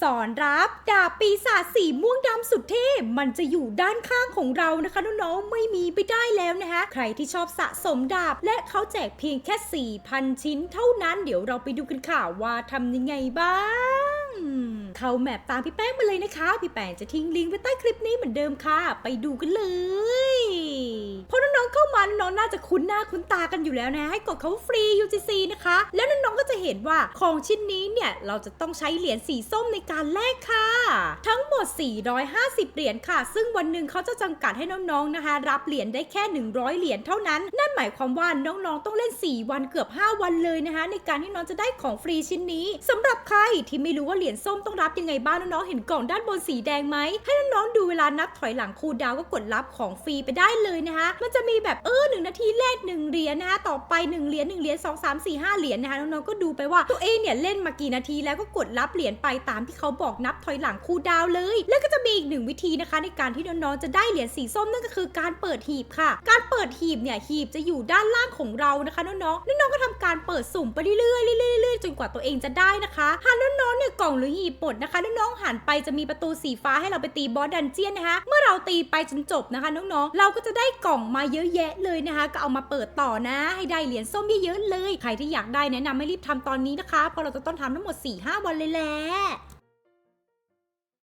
สอนรับดาบปีศาจสีม่วงดำสุดเท่ มันจะอยู่ด้านข้างของเรานะคะน้องๆไม่มีไปได้แล้วนะคะ ใครที่ชอบสะสมดาบ และเขาแจกเพียงแค่ 4,000 ชิ้นเท่านั้นเดี๋ยวเราไปดูกันค่ะว่าทำยังไงบ้างเข้าแมปตามพี่แป้งมาเลยนะคะ พี่แป้งจะทิ้งลิงก์ไว้ใต้คลิปนี้เหมือนเดิมค่ะ ไปดูกันเลยเพราะน้องๆเข้ามาน้องๆน่าจะคุ้นหน้าคุ้นตากันอยู่แล้วนะ ให้กดเขาฟรี UGC นะคะ ห็นว่าของชิ้นนี้เนี่ยเราจะต้องใช้เหรียญสีส้มในการแลกค่ะ ทั้งหมด 450 เหรียญค่ะ ซึ่งวันหนึ่งเขาจะจำกัดให้น้องๆนะคะ รับเหรียญได้แค่ 100 เหรียญเท่านั้น นั่นหมายความว่าน้องๆต้องเล่น 4 วันเกือบ 5 วันเลยนะคะ ในการที่น้องจะได้ของฟรีชิ้นนี้สำหรับใครที่ไม่รู้ว่าเหรียญส้มต้องรับยังไงบ้างน้องๆเห็นกล่องด้านบนสีแดงไหมให้น้องๆดูเวลานับถอยหลังคูดาวก็กดรับของฟรีไปได้เลยนะคะ มันจะมีแบบเออหนึ่งนาทีแรกหนึ่งเหรียญนะคะต่อไปหนึ่งเหรียญหนึ่งเหรียญสองสามสี่ห้าเหรียญนะคะน้องๆก็ดูไปว่าตัวเองเนี่ยเล่นมากี่นาทีแล้วก็กดรับเหรียญไปตามที่เขาบอกนับถอยหลังคูดาวเลย แล้วก็จะมีอีกหนึ่งวิธีนะคะ ในการที่น้องๆจะได้เหรียญสีส้มนั่นก็คือการเปิดหีบค่ะ การเปิดหีบเนี่ยหีบจะอยู่ด้านล่างของเรานะคะน้องๆน้องๆก็ทำการเปิดสุ่มไปเรื่อยๆเรื่อยๆเรื่อยๆจน กว่าตัวเองจะได้นะคะหากน้องๆเนี่ยกล่องหรือหีบปลดนะคะน้องๆหันไปจะมีประตูสีฟ้าให้เราไปตีบอสดันเจียนนะคะ เมื่อเราตีไปจนจบนะคะน้องๆ เราก็จะได้กล่องมาเยอะแยะเลยนะคะ ก็เอามาเปิดต่อนะ ให้ได้เหรียญส้มเยอะๆเลย ใครที่อยากได้แนะนำให้รีบทำตอนนี้นะคะเพราะเราจะต้องทำทั้งหมด4-5วันเลยแหละ